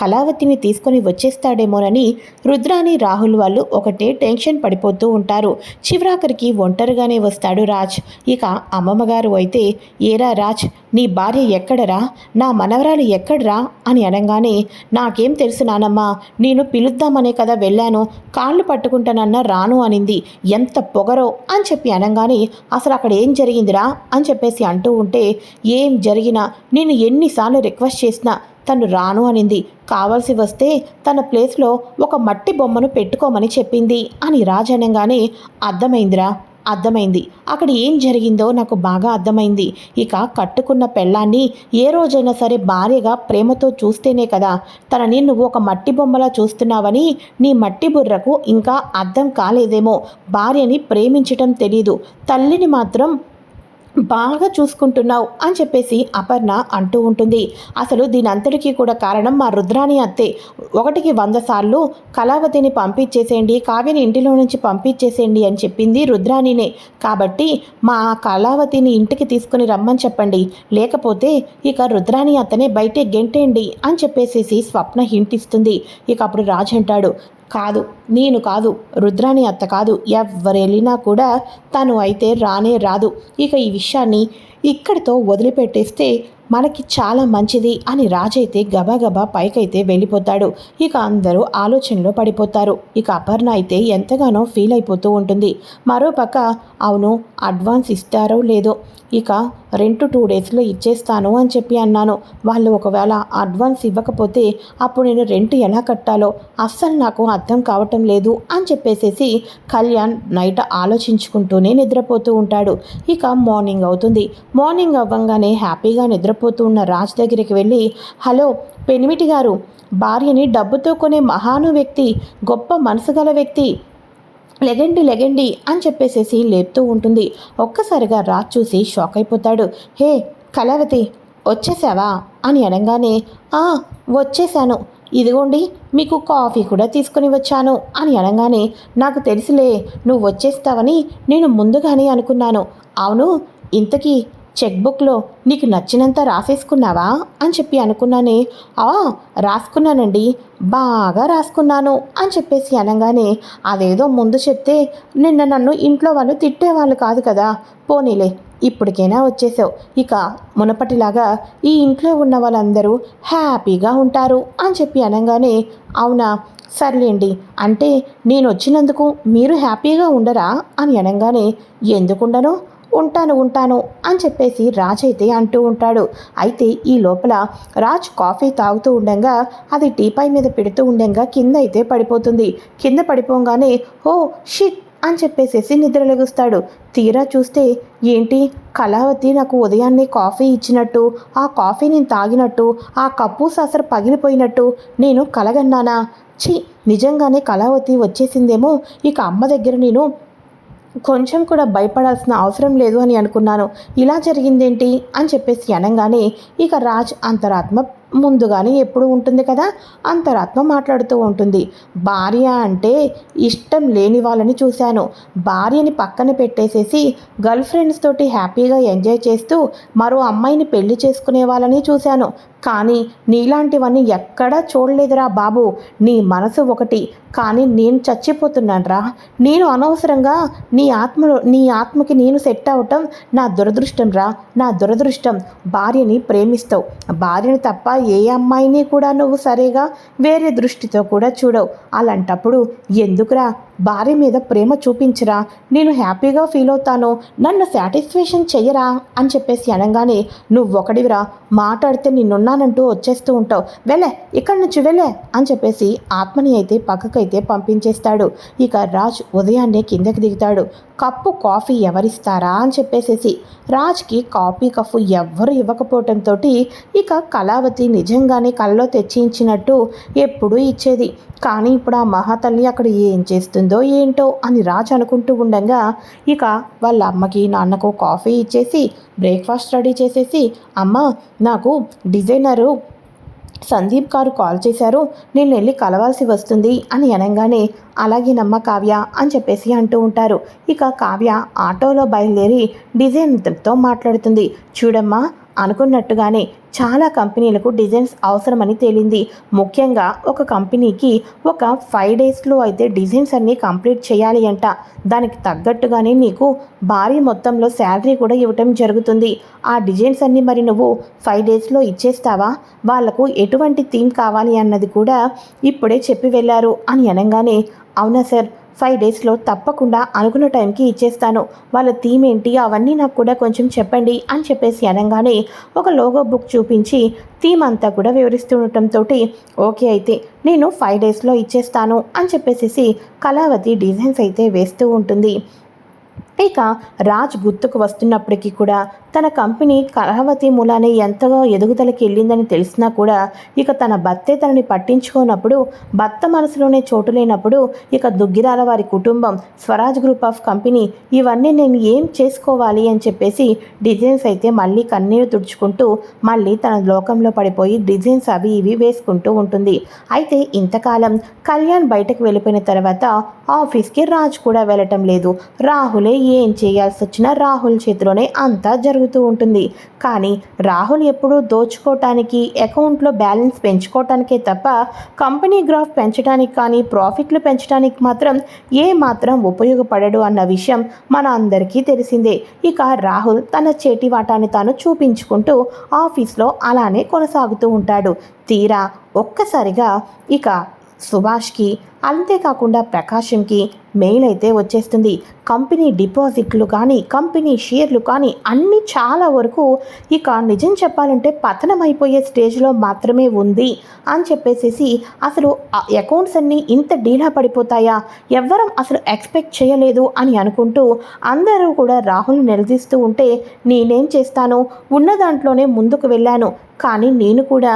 కళావతిని తీసుకొని వచ్చేస్తాడేమోనని రుద్రాని రాహుల్ వాళ్ళు ఒకటే టెన్షన్ పడిపోతూ ఉంటారు. చివరాఖరికి ఒంటరిగానే వస్తాడు రాజ్. ఇక అమ్మమ్మగారు అయితే ఏరా రాజ్ నీ భార్య ఎక్కడరా? నా మనవరాలు ఎక్కడరా? అని అనగానే నాకేం తెలుసు నానమ్మా నేను పిలుద్దామనే కదా వెళ్ళాను. కాళ్ళు పట్టుకుంటానన్న రాను అనింది. ఎంత పొగరో? అని చెప్పి అనగానే అసలు అక్కడ ఏం జరిగిందిరా? అని చెప్పేసి అంటూ ఉంటే ఏం జరిగినా నేను ఎన్నిసార్లు రిక్వెస్ట్ చేసినా తను రాను అనింది. కావాల్సి వస్తే తన ప్లేస్లో ఒక మట్టి బొమ్మను పెట్టుకోమని చెప్పింది అని రాజనంగానే అర్థమైందిరా అర్థమైంది. అక్కడ ఏం జరిగిందో నాకు బాగా అర్థమైంది. ఇక కట్టుకున్న పెళ్ళాన్ని ఏ రోజైనా సరే భార్యగా ప్రేమతో చూస్తేనే కదా. తనని నువ్వు ఒక మట్టి బొమ్మలా చూస్తున్నావని నీ మట్టి బుర్రకు ఇంకా అర్థం కాలేదేమో. భార్యని ప్రేమించటం తెలీదు. తల్లిని మాత్రం బాగా చూసుకుంటున్నావు అని చెప్పేసి అపర్ణ అంటూ ఉంటుంది. అసలు దీనంతటికీ కూడా కారణం మా రుద్రాని అత్తే. ఒకటికి వంద సార్లు కళావతిని పంపించేసేయండి కావ్యని ఇంటిలో నుంచి పంపించేసేయండి అని చెప్పింది రుద్రాణినే. కాబట్టి మా కళావతిని ఇంటికి తీసుకుని రమ్మని చెప్పండి. లేకపోతే ఇక రుద్రాణి అత్తనే బయటే గెంటేయండి అని చెప్పేసేసి స్వప్న హింట్ ఇస్తుంది ఇక అప్పుడు రాజు అంటాడు కాదు నేను కాదు రుద్రాణి అత్త కాదు ఎవరు వెళ్ళినా కూడా తను అయితే రానే రాదు. ఇక ఈ విషయాన్ని ఇక్కడితో వదిలిపెట్టేస్తే మనకి చాలా మంచిది అని రాజైతే గబాగబా పైకైతే వెళ్ళిపోతాడు. ఇక అందరూ ఆలోచనలో పడిపోతారు. ఇక అపర్ణ అయితే ఎంతగానో ఫీల్ అయిపోతూ ఉంటుంది. మరోపక్క అవును అడ్వాన్స్ ఇస్తారో లేదో. ఇక రెంట్ టూ డేస్లో ఇచ్చేస్తాను అని చెప్పి అన్నాను. వాళ్ళు ఒకవేళ అడ్వాన్స్ ఇవ్వకపోతే అప్పుడు నేను రెంట్ ఎలా కట్టాలో అస్సలు నాకు అర్థం కావటం లేదు అని చెప్పేసేసి కళ్యాణ్ నైట్ ఆలోచించుకుంటూనే నిద్రపోతూ ఉంటాడు. ఇక మార్నింగ్ అవుతుంది. మార్నింగ్ అవ్వంగానే హ్యాపీగా పడిపోతూ ఉన్న రాజ్ దగ్గరికి వెళ్ళి హలో పెనిమిటి గారు భార్యని డబ్బుతో కొనే మహాను వ్యక్తి గొప్ప మనసు గల వ్యక్తి. లెగండి లెగండి అని చెప్పేసేసి లేపుతూ ఉంటుంది. ఒక్కసారిగా రాజ్ చూసి షాక్ అయిపోతాడు. హే కళావతి వచ్చేసావా? అని అనగానే ఆ వచ్చేసాను. ఇదిగోండి మీకు కాఫీ కూడా తీసుకుని వచ్చాను అని అనగానే నాకు తెలుసులే నువ్వు వచ్చేస్తావని నేను ముందుగానే అనుకున్నాను. అవును ఇంతకీ చెక్ బుక్లో నీకు నచ్చినంత రాసేసుకున్నావా? అని చెప్పి అనుకున్నానే ఆ రాసుకున్నానండి. బాగా రాసుకున్నాను. అని చెప్పేసి అనగానే అదేదో ముందు చెప్తే నిన్న నన్ను ఇంట్లో వాళ్ళు తిట్టేవాళ్ళు కాదు కదా. పోనీలే ఇప్పటికైనా వచ్చేసావు. ఇక మునపటిలాగా ఈ ఇంట్లో ఉన్న వాళ్ళందరూ హ్యాపీగా ఉంటారు. అని చెప్పి అనగానే అవునా? సర్లేండి అంటే నేను వచ్చినందుకు మీరు హ్యాపీగా ఉండరా? అని అనగానే ఎందుకుండను? ఉంటాను ఉంటాను అని చెప్పేసి రాజ్ అయితే అంటూ ఉంటాడు. అయితే ఈ లోపల రాజ్ కాఫీ తాగుతూ ఉండగా అది టీపై మీద పెడుతూ ఉండగా కింద అయితే పడిపోతుంది. కింద పడిపోగానే ఓ షిట్! అని చెప్పేసేసి నిద్రలెగుస్తాడు తీరా చూస్తే ఏంటి? కళావతి నాకు ఉదయాన్నే కాఫీ ఇచ్చినట్టు ఆ కాఫీ నేను తాగినట్టు ఆ కప్పు సాసర పగిలిపోయినట్టు నేను కలగన్నానా? ఛీ! నిజంగానే కళావతి వచ్చేసిందేమో ఇక అమ్మ దగ్గర నేను కొంచెం కూడా భయపడాల్సిన అవసరం లేదు అని అనుకున్నాను. ఇలా జరిగిందేంటి? అని చెప్పేసి అనగానే ఇక రాజ్ అంతరాత్మ ముందుగానే ఎప్పుడు ఉంటుంది కదా? అంతరాత్మ మాట్లాడుతూ ఉంటుంది. భార్య అంటే ఇష్టం లేని వాళ్ళని చూశాను. భార్యని పక్కన పెట్టేసేసి గర్ల్ ఫ్రెండ్స్ తోటి హ్యాపీగా ఎంజాయ్ చేస్తూ మరో అమ్మాయిని పెళ్ళి చేసుకునే వాళ్ళని చూశాను. కానీ నీలాంటివన్నీ ఎక్కడా చూడలేదురా బాబు. నీ మనసు ఒకటి. కానీ నేను చచ్చిపోతున్నానురా. నేను అనవసరంగా నీ ఆత్మలో నీ ఆత్మకి నేను సెట్ అవటం నా దురదృష్టం రా నా దురదృష్టం. భార్యని ప్రేమిస్తావు. భార్యని తప్ప ఏ అమ్మాయిని కూడా నువ్వు సరిగా వేరే దృష్టితో కూడా చూడవు. అలాంటప్పుడు ఎందుకురా భార్య మీద ప్రేమ చూపించరా నేను హ్యాపీగా ఫీల్ అవుతాను నన్ను సాటిస్ఫాక్షన్ చెయ్యరా అని చెప్పేసి అనగానే నువ్వు ఒకడివిరా మాట్లాడితే నిన్నున్నానంటూ వచ్చేస్తూ ఉంటావు వెళ్ళే ఇక్కడి నుంచి వెళ్ళే అని చెప్పేసి ఆత్మని అయితే పక్కకైతే పంపించేస్తాడు. ఇక రాజ్ ఉదయాన్నే కిందకి దిగుతాడు. కప్పు కాఫీ ఎవరిస్తారా? అని చెప్పేసేసి రాజ్కి కాఫీ కప్పు ఎవ్వరు ఇవ్వకపోవటంతో ఇక కళావతి నిజంగానే కళ్ళలో తెచ్చించినట్టు ఎప్పుడూ ఇచ్చేది. కానీ ఇప్పుడు ఆ మహాతల్లి అక్కడ ఏం చేస్తుంది? ఏంటో అని రాజ్ అనుకుంటూ ఉండగా ఇక వాళ్ళ అమ్మకి నాన్నకు కాఫీ ఇచ్చేసి బ్రేక్ఫాస్ట్ రెడీ చేసేసి అమ్మ నాకు డిజైనరు సందీప్ గారు కాల్ చేశారు నేను వెళ్ళి కలవాల్సి వస్తుంది అని అనగానే అలాగేనమ్మ కావ్య అని చెప్పేసి అంటూ ఉంటారు. ఇక కావ్య ఆటోలో బయలుదేరి డిజైన్తో మాట్లాడుతుంది. చూడమ్మా అనుకున్నట్టుగానే చాలా కంపెనీలకు డిజైన్స్ అవసరమని తేలింది. ముఖ్యంగా ఒక కంపెనీకి ఒక ఫైవ్ డేస్లో అయితే డిజైన్స్ అన్నీ కంప్లీట్ చేయాలి అంట. దానికి తగ్గట్టుగానే నీకు భారీ మొత్తంలో శాలరీ కూడా ఇవ్వటం జరుగుతుంది. ఆ డిజైన్స్ అన్నీ మరి నువ్వు ఫైవ్ డేస్లో ఇచ్చేస్తావా? వాళ్ళకు ఎటువంటి థీమ్ కావాలి అన్నది కూడా ఇప్పుడే చెప్పి వెళ్ళారు. అని అనగానే అవునా సార్? ఫైవ్ డేస్లో తప్పకుండా అనుకున్న టైంకి ఇచ్చేస్తాను. వాళ్ళ థీమ్ ఏంటి అవన్నీ నాకు కూడా కొంచెం చెప్పండి అని చెప్పేసి అనగానే ఒక లోగో బుక్ చూపించి థీమ్ అంతా కూడా వివరిస్తుండటంతో ఓకే అయితే నేను ఫైవ్ డేస్లో ఇచ్చేస్తాను అని చెప్పేసి కళావతి డిజైన్స్ అయితే వేస్తూ ఉంటుంది. ఇక రాజ్ గుర్తుకు వస్తున్నప్పటికీ కూడా తన కంపెనీ కళావతి మూలానే ఎంతగా ఎదుగుదలకి వెళ్ళిందని తెలిసినా కూడా ఇక తన భర్తే తనని పట్టించుకోనప్పుడు భర్త మనసులోనే చోటు లేనప్పుడు ఇక దుగ్గిరాల వారి కుటుంబం స్వరాజ్ గ్రూప్ ఆఫ్ కంపెనీ ఇవన్నీ నేను ఏం చేసుకోవాలి అని చెప్పేసి డిజైన్స్ అయితే మళ్ళీ కన్నీరు తుడుచుకుంటూ మళ్ళీ తన లోకంలో పడిపోయి డిజైన్స్ అవి ఇవి వేసుకుంటూ ఉంటుంది. అయితే ఇంతకాలం కళ్యాణ్ బయటకు వెళ్ళిపోయిన తర్వాత ఆఫీస్కి రాజ్ కూడా వెళ్ళటం లేదు. రాహులే ఏం చేయాల్సి వచ్చినా రాహుల్ చేతిలోనే అంతా జరుగుతుంది. జరుగుతూ ఉంటుంది. కానీ రాహుల్ ఎప్పుడూ దోచుకోవటానికి అకౌంట్లో బ్యాలెన్స్ పెంచుకోవటానికే తప్ప కంపెనీ గ్రాఫ్ పెంచడానికి కానీ ప్రాఫిట్లు పెంచడానికి మాత్రం ఏ మాత్రం ఉపయోగపడడు అన్న విషయం మన అందరికీ తెలిసిందే. ఇక రాహుల్ తన చేటి వాటాన్ని తాను చూపించుకుంటూ ఆఫీస్లో అలానే కొనసాగుతూ ఉంటాడు. తీరా ఒక్కసారిగా ఇక సుభాష్కి అంతేకాకుండా ప్రకాశంకి మెయిల్ అయితే వచ్చేస్తుంది. కంపెనీ డిపాజిట్లు కానీ కంపెనీ షేర్లు కానీ అన్నీ చాలా వరకు ఇక నిజం చెప్పాలంటే పతనం అయిపోయే స్టేజ్లో మాత్రమే ఉంది అని చెప్పేసేసి అసలు అకౌంట్స్ అన్నీ ఇంత డీలా పడిపోతాయా? ఎవ్వరం అసలు ఎక్స్పెక్ట్ చేయలేదు అని అనుకుంటూ అందరూ కూడా రాహుల్ నిలదీస్తూ ఉంటే నేనేం చేస్తాను? ఉన్న దాంట్లోనే ముందుకు వెళ్ళాను. కానీ నేను కూడా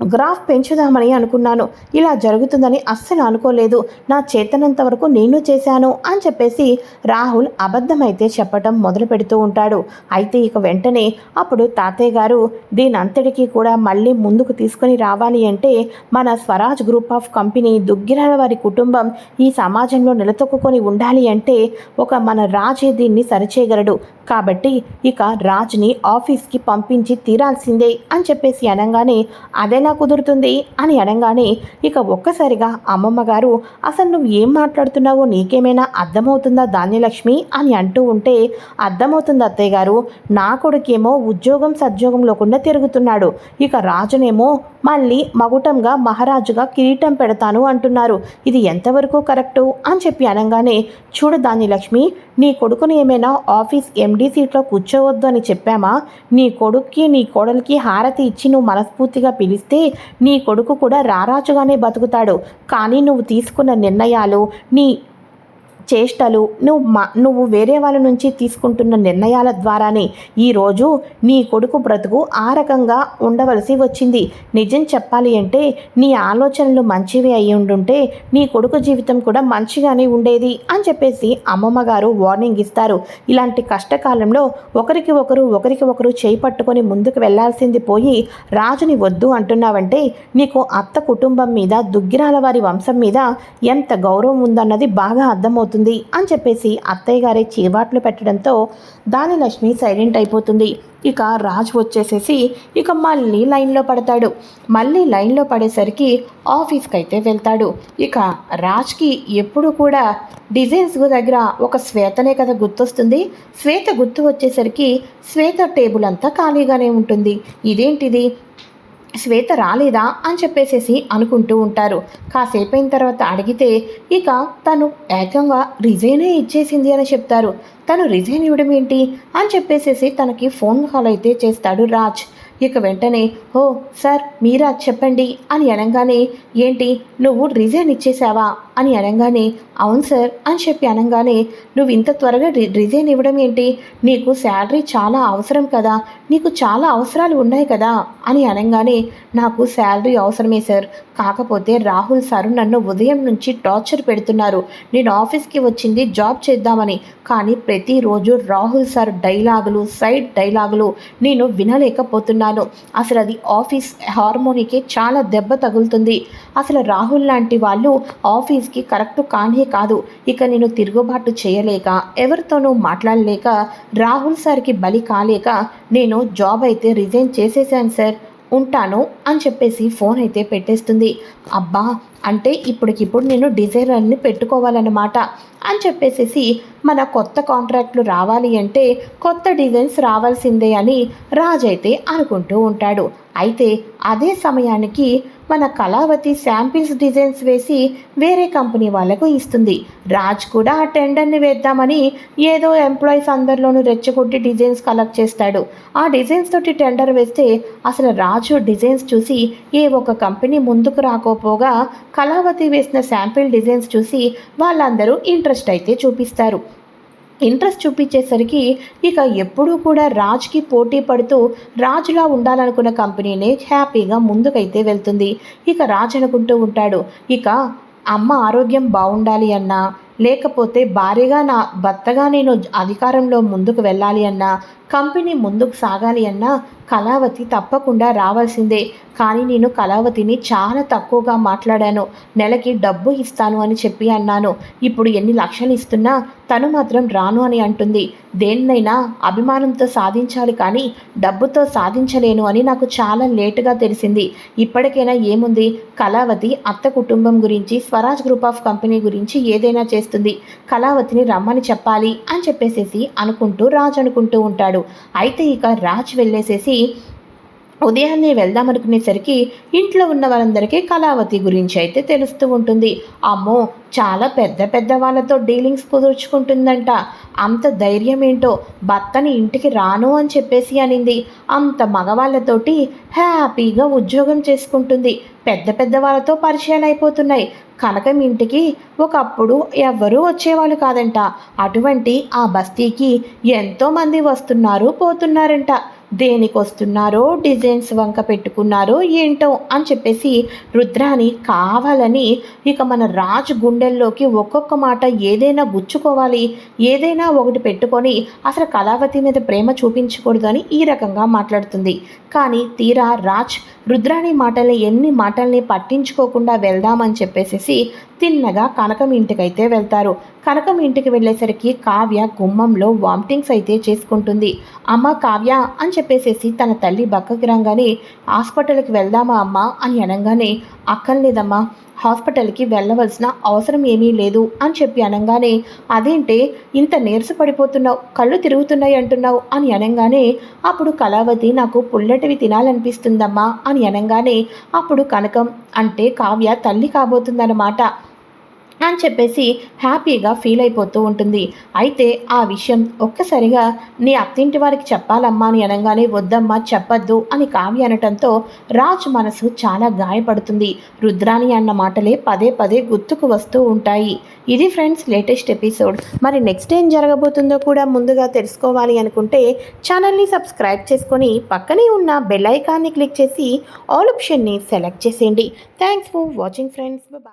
గ్రాఫ్ పెంచుదామని అనుకున్నాను. ఇలా జరుగుతుందని అస్సలు అనుకోలేదు. నా చేతనంత వరకు నేను చేశాను అని చెప్పేసి రాహుల్ అబద్ధమైతే చెప్పటం మొదలు పెడుతూ ఉంటాడు. అయితే ఇక వెంటనే అప్పుడు తాతయ్య గారు దీని అంతటికీ కూడా మళ్ళీ ముందుకు తీసుకొని రావాలి అంటే మన Swaraj group of company Duggirala వారి కుటుంబం ఈ సమాజంలో నిలతొక్కుని ఉండాలి అంటే ఒక మన రాజే దీన్ని సరిచేయగలడు. కాబట్టి ఇక రాజ్ని ఆఫీస్కి పంపించి తీరాల్సిందే అని చెప్పేసి అనగానే అదెలా కుదురుతుంది? అని అనగానే ఇక ఒక్కసారిగా అమ్మమ్మ గారు అసలు నువ్వు ఏం మాట్లాడుతున్నావో నీకేమైనా అర్థమవుతుందా ధాన్యలక్ష్మి? అని అంటూ ఉంటే అర్థమవుతుంది అత్తయ్య గారు నా కొడుకేమో ఉద్యోగం సద్యోగం లేకుండా తిరుగుతున్నాడు. ఇక రాజునేమో మళ్ళీ మగుటంగా మహారాజుగా కిరీటం పెడతాను అంటున్నారు. ఇది ఎంతవరకు కరెక్టు? అని చెప్పి అనగానే చూడు ధాన్యలక్ష్మి నీ కొడుకుని ఏమైనా ఆఫీస్ ఎండి సీట్లో కూర్చోవద్దు అని చెప్పామా? నీ కొడుక్కి నీ కోడలికి హారతి ఇచ్చి నువ్వు మనస్ఫూర్తిగా పిలిస్తే నీ కొడుకు కూడా రారాజుగానే బతుకుతాడు. కానీ నువ్వు తీసుకున్న నిర్ణయాలు నీ చేష్టలు నువ్వు మా నువ్వు వేరే వాళ్ళ నుంచి తీసుకుంటున్న నిర్ణయాల ద్వారానే ఈరోజు నీ కొడుకు బ్రతుకు ఆ రకంగా ఉండవలసి వచ్చింది. నిజం చెప్పాలి అంటే నీ ఆలోచనలు మంచివి అయి ఉండుంటే నీ కొడుకు జీవితం కూడా మంచిగానే ఉండేది అని చెప్పేసి అమ్మమ్మ గారు వార్నింగ్ ఇస్తారు. ఇలాంటి కష్టకాలంలో ఒకరికి ఒకరు ఒకరికి ఒకరు చేయి పట్టుకొని ముందుకు వెళ్ళాల్సింది పోయి రాజుని వద్దు అంటున్నావంటే నీకు అత్త కుటుంబం మీద దుగ్గిరాల వారి వంశం మీద ఎంత గౌరవం ఉందన్నది బాగా అర్థమవుతుంది. అవుతుంది అని చెప్పేసి అత్తయ్య గారే చీవాట్లు పెట్టడంతో దాని లక్ష్మి సైలెంట్ అయిపోతుంది. ఇక రాజ్ వచ్చేసేసి ఇక మళ్ళీ లైన్లో పడతాడు. మళ్ళీ లైన్లో పడేసరికి ఆఫీస్కి అయితే వెళ్తాడు. ఇక రాజ్కి ఎప్పుడు కూడా డిజైన్స్ దగ్గర ఒక శ్వేతనే కదా గుర్తొస్తుంది. శ్వేత గుర్తు వచ్చేసరికి శ్వేత టేబుల్ అంతా ఖాళీగానే ఉంటుంది. ఇదేంటిది? శ్వేత రాలేదా అని చెప్పేసేసి అనుకుంటూ ఉంటారు. కాసేపు అయిన తర్వాత అడిగితే ఇక తను ఏకంగా రిజైనే ఇచ్చేసింది అని చెప్తారు. తను రిజైన్ ఇవ్వడం ఏంటి? అని చెప్పేసేసి తనకి ఫోన్ కాల్ అయితే చేస్తాడు రాజ్. ఇక వెంటనే ఓ సార్ మీరా చెప్పండి అని అనగానే ఏంటి నువ్వు రిజైన్ ఇచ్చేసావా? అని అనగానే అవును సార్ అని చెప్పి అనగానే నువ్వు ఇంత త్వరగా రి రిజైన్ ఇవ్వడం ఏంటి? నీకు శాలరీ చాలా అవసరం కదా. నీకు చాలా అవసరాలు ఉన్నాయి కదా అని అనగానే నాకు శాలరీ అవసరమే సార్. కాకపోతే రాహుల్ సార్ నన్ను ఉదయం నుంచి టార్చర్ పెడుతున్నారు. నేను ఆఫీస్కి వచ్చింది జాబ్ చేద్దామని. కానీ ప్రతిరోజు రాహుల్ సార్ డైలాగులు సైడ్ డైలాగులు నేను వినలేకపోతున్నాను. అసలు అది ఆఫీస్ హార్మోనీకి చాలా దెబ్బ తగులుతుంది. అసలు రాహుల్ లాంటి వాళ్ళు ఆఫీస్ ఆఫీస్కి కరెక్ట్ కానీ కాదు. ఇక నేను తిరుగుబాటు చేయలేక ఎవరితోనూ మాట్లాడలేక రాహుల్ సార్కి బలి కాలేక నేను జాబ్ అయితే రిజైన్ చేసేసాను సార్ ఉంటాను అని చెప్పేసి ఫోన్ అయితే పెట్టేస్తుంది. అబ్బా అంటే ఇప్పటికిప్పుడు నేను డిజైనర్ని పెట్టుకోవాలన్నమాట అని చెప్పేసేసి మన కొత్త కాంట్రాక్ట్లు రావాలి అంటే కొత్త డిజైన్స్ రావాల్సిందే అని రాజ్ అయితే అనుకుంటూ ఉంటాడు. అయితే అదే సమయానికి మన కళావతి శాంపిల్స్ డిజైన్స్ వేసి వేరే కంపెనీ వాళ్ళకు ఇస్తుంది. రాజ్ కూడా ఆ టెండర్ని వేద్దామని ఏదో ఎంప్లాయీస్ అందరిలోనూ రెచ్చగొట్టి డిజైన్స్ కలెక్ట్ చేస్తాడు. ఆ డిజైన్స్ తోటి టెండర్ వేస్తే అసలు రాజు డిజైన్స్ చూసి ఏ ఒక కంపెనీ ముందుకు రాకపోగా కళావతి వేసిన శాంపిల్ డిజైన్స్ చూసి వాళ్ళందరూ ఇంట్రెస్ట్ అయితే చూపిస్తారు. ఇంట్రెస్ట్ చూపించేసరికి ఇక ఎప్పుడూ కూడా రాజ్కి పోటీ పడుతూ రాజులా ఉండాలనుకున్న కంపెనీనే హ్యాపీగా ముందుకైతే వెళ్తుంది. ఇక రాజ్ అనుకుంటూ ఉంటాడు ఇక అమ్మ ఆరోగ్యం బాగుండాలి అన్నా లేకపోతే భార్యగా నా భర్తగా నేను అధికారంలో ముందుకు వెళ్ళాలి అన్నా కంపెనీ ముందుకు సాగాలి అన్నా కళావతి తప్పకుండా రావాల్సిందే. కానీ నేను కళావతిని చాలా తక్కువగా మాట్లాడాను. నెలకి డబ్బు ఇస్తాను అని చెప్పి అన్నాను. ఇప్పుడు ఎన్ని లక్షలు ఇస్తున్నా తను మాత్రం రాను అని అంటుంది. దేన్నైనా అభిమానంతో సాధించాలి కానీ డబ్బుతో సాధించలేను అని నాకు చాలా లేటుగా తెలిసింది. ఇప్పటికైనా ఏముంది? కళావతి అత్త కుటుంబం గురించి స్వరాజ్ గ్రూప్ ఆఫ్ కంపెనీ గురించి ఏదైనా చేస్తుంది కళావతిని రమ్మని చెప్పాలి అని చెప్పేసేసి అనుకుంటూ రాజ్ అనుకుంటూ ఉంటాడు. అయితే ఇక రాజ్ వెళ్ళేసేసి ఉదయాన్నే వెళ్దామనుకునేసరికి ఇంట్లో ఉన్న వారందరికీ కళావతి గురించి అయితే తెలుస్తూ ఉంటుంది. అమ్మో చాలా పెద్ద పెద్ద వాళ్ళతో డీలింగ్స్ కుదుర్చుకుంటుందంట. అంత ధైర్యం ఏంటో భర్తని ఇంటికి రాను అని చెప్పేసి అనింది. అంత మగవాళ్ళతోటి హ్యాపీగా ఉద్యోగం చేసుకుంటుంది. పెద్ద పెద్ద వాళ్ళతో పరిచయాలు అయిపోతున్నాయి. కనకం ఇంటికి ఒకప్పుడు ఎవ్వరూ వచ్చేవాళ్ళు కాదంట. అటువంటి ఆ బస్తీకి ఎంతోమంది వస్తున్నారు పోతున్నారంట. దేనికి వస్తున్నారో డిజైన్స్ వంక పెట్టుకున్నారో ఏంటో అని చెప్పేసి రుద్రాని కావాలని ఇక మన రాజు గుండెల్లోకి ఒక్కొక్క మాట ఏదైనా గుచ్చుకోవాలి ఏదైనా ఒకటి పెట్టుకొని అసలు కళావతి మీద ప్రేమ చూపించకూడదని ఈ రకంగా మాట్లాడుతుంది. కానీ తీరా రాజ్ రుద్రాణి మాటల్ని ఎన్ని మాటల్ని పట్టించుకోకుండా వెళ్దామని చెప్పేసి తిన్నగా కనకం ఇంటికైతే వెళ్తారు. కనకం ఇంటికి వెళ్ళేసరికి కావ్య గుమ్మంలో వామిటింగ్స్ అయితే చేసుకుంటుంది. అమ్మ కావ్య అని చెప్పేసేసి తన తల్లి బక్కకి రాగానే హాస్పిటల్కి వెళ్దామా అమ్మ? అని అనగానే అక్కర్లేదమ్మా హాస్పిటల్కి వెళ్ళవలసిన అవసరం ఏమీ లేదు అని చెప్పి అనగానే అదేంటే ఇంత నీరసపడిపోతున్నావు కళ్ళు తిరుగుతున్నాయి అంటున్నావు అని అనగానే అప్పుడు కళావతి నాకు పుల్లటివి తినాలనిపిస్తుందమ్మా అని అనగానే అప్పుడు కనకం అంటే కావ్య తల్లి కాబోతుందన్నమాట అని చెప్పేసి హ్యాపీగా ఫీల్ అయిపోతూ ఉంటుంది. అయితే ఆ విషయం ఒక్కసారిగా నీ అత్తింటి వారికి చెప్పాలమ్మా అని అనగానే వద్దమ్మా చెప్పద్దు అని కావ్య అనటంతో రాజ్ మనసు చాలా గాయపడుతుంది. రుద్రాణి అన్న మాటలే పదే పదే గుర్తుకు వస్తూ ఉంటాయి. ఇది ఫ్రెండ్స్ లేటెస్ట్ ఎపిసోడ్. మరి నెక్స్ట్ ఏం జరగబోతుందో కూడా ముందుగా తెలుసుకోవాలి అనుకుంటే ఛానల్ని సబ్స్క్రైబ్ చేసుకొని పక్కనే ఉన్న బెల్ ఐకాన్ని క్లిక్ చేసి ఆల్ ఆప్షన్ని సెలెక్ట్ చేసేయండి. Thanks for watching friends. Bye